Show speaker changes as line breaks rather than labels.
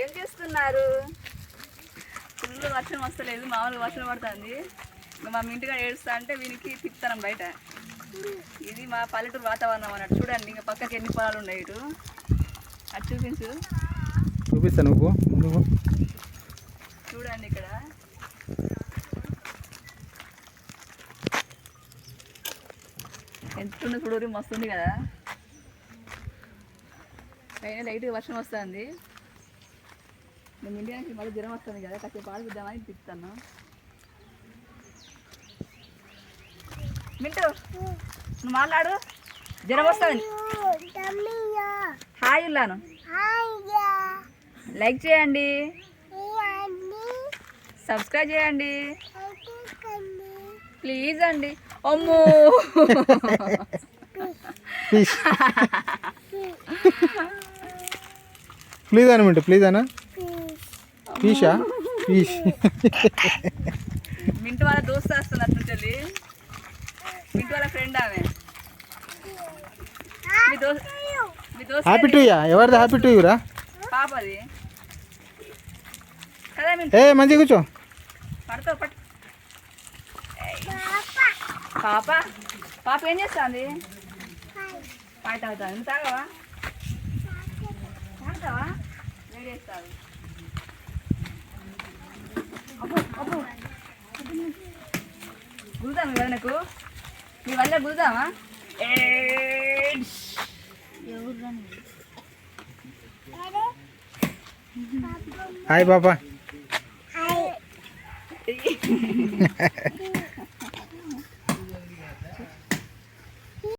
ఏం చేస్తున్నారు? ఫుల్ వర్షం వస్తలేదు మామూలుగా వర్షం పడుతుంది. మా ఇంటిగా ఏడుస్తా అంటే వీనికి తిప్పుతాం బయట. ఇది మా పల్లెటూరు వాతావరణం అన్నట్టు. చూడండి ఇంకా పక్కకి ఎన్ని పొలాలు ఉన్నాయి ఇటు. అది చూపించు.
చూపిస్తాను నువ్వు.
చూడండి ఇక్కడ. ఎంత చూడరు మస్తుంది కదా. పైన లైట్ వర్షం వస్తుంది. మేము ఇండియాకి మళ్ళీ జ్వరం వస్తుంది కదా కాసేపు పాలు పిద్దామని తిప్పుతాను మింటూ నువ్వు మాట్లాడు. జ్వరం వస్తుంది. హాయ్ ఉల్లాను. లైక్ చేయండి. సబ్స్క్రైబ్ చేయండి. ప్లీజ్ అండి. అమ్మో.
ప్లీజ్ అనమాట ప్లీజ్ అన్న ఫీషా. ఫీష్?
మింటు వాళ్ళ దోస్తు వస్తున్నట్టు నుంచి మింటు వాళ్ళ ఫ్రెండ్ ఆమె.
హ్యాపీ టు యా ఎవరిది హ్యాపీ టు యూరా
పాపది.
ఏ మంచిగా కూర్చో.
పట్టు పాప. పాప ఏం చేస్తుంది? పాట నువ్వు తాగవా? వేడి చేస్తావు గురుదాము కదా నాకు? నీ వల్ల గురుదామా
హాయ్ పాపా.